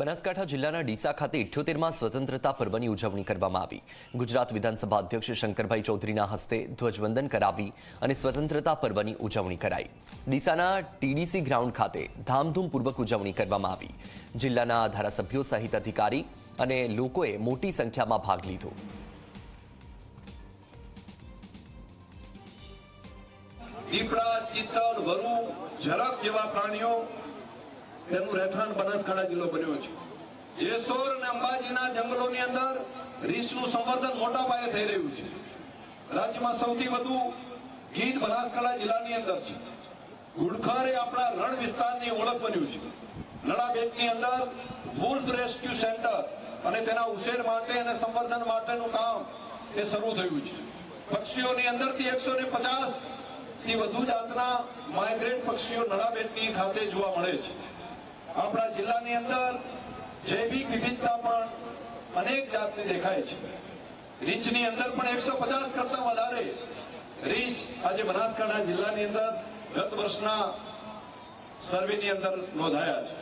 બનાસકાંઠા જિલ્લાના ડીસા ખાતે ઇઠ્યોતેરમાં સ્વતંત્રતા પર્વની ઉજવણી કરવામાં આવી. ગુજરાત વિધાનસભા અધ્યક્ષ શંકરભાઈ ચૌધરીના હસ્તે ધ્વજવંદન કરાવી અને સ્વતંત્રતા પર્વની ઉજવણી કરાઈ. ડીસાના ટીડીસી ગ્રાઉન્ડ ખાતે ધામધૂમપૂર્વક ઉજવણી કરવામાં આવી. જિલ્લાના ધારાસભ્યો સહિત અધિકારી અને લોકોએ મોટી સંખ્યામાં ભાગ લીધો. દીપડા, ચિત્તલ, વરુ ઝરક જેવા પ્રાણીઓ તેનું રહેઠાણ બનાસકાંઠા જિલ્લો બન્યો છે. જેસોર અને અંબાજીના જંગલોની અંદર રીંછનું સંવર્ધન મોટા પાયે થઈ રહ્યું છે. રાજ્યમાં સૌથી વધુ ગીધ બનાસકાંઠા જિલ્લાની અંદર છે. ઘુડખર એ આપણા રણ વિસ્તારની ઓળખ બન્યું છે. નડાબેટની અંદર વુલ્ફ રેસ્ક્યુ સેન્ટર અને તેના ઉછેર માટે અને સંવર્ધન માટેનું કામ એ શરૂ થયું છે. પક્ષીઓની અંદરથી એકસો ને પચાસથી વધુ જાતના માઇગ્રેટ પક્ષીઓ નડાબેટની ખાતે જોવા મળે છે. આપણા જિલ્લાની અંદર જૈવિક વિવિધતા પણ અનેક જાતની દેખાય છે. રીંછની અંદર પણ એકસો પચાસ કરતા વધારે રીંછ આજે બનાસકાંઠા જિલ્લાની અંદર ગત વર્ષના સર્વેની અંદર નોંધાયા છે.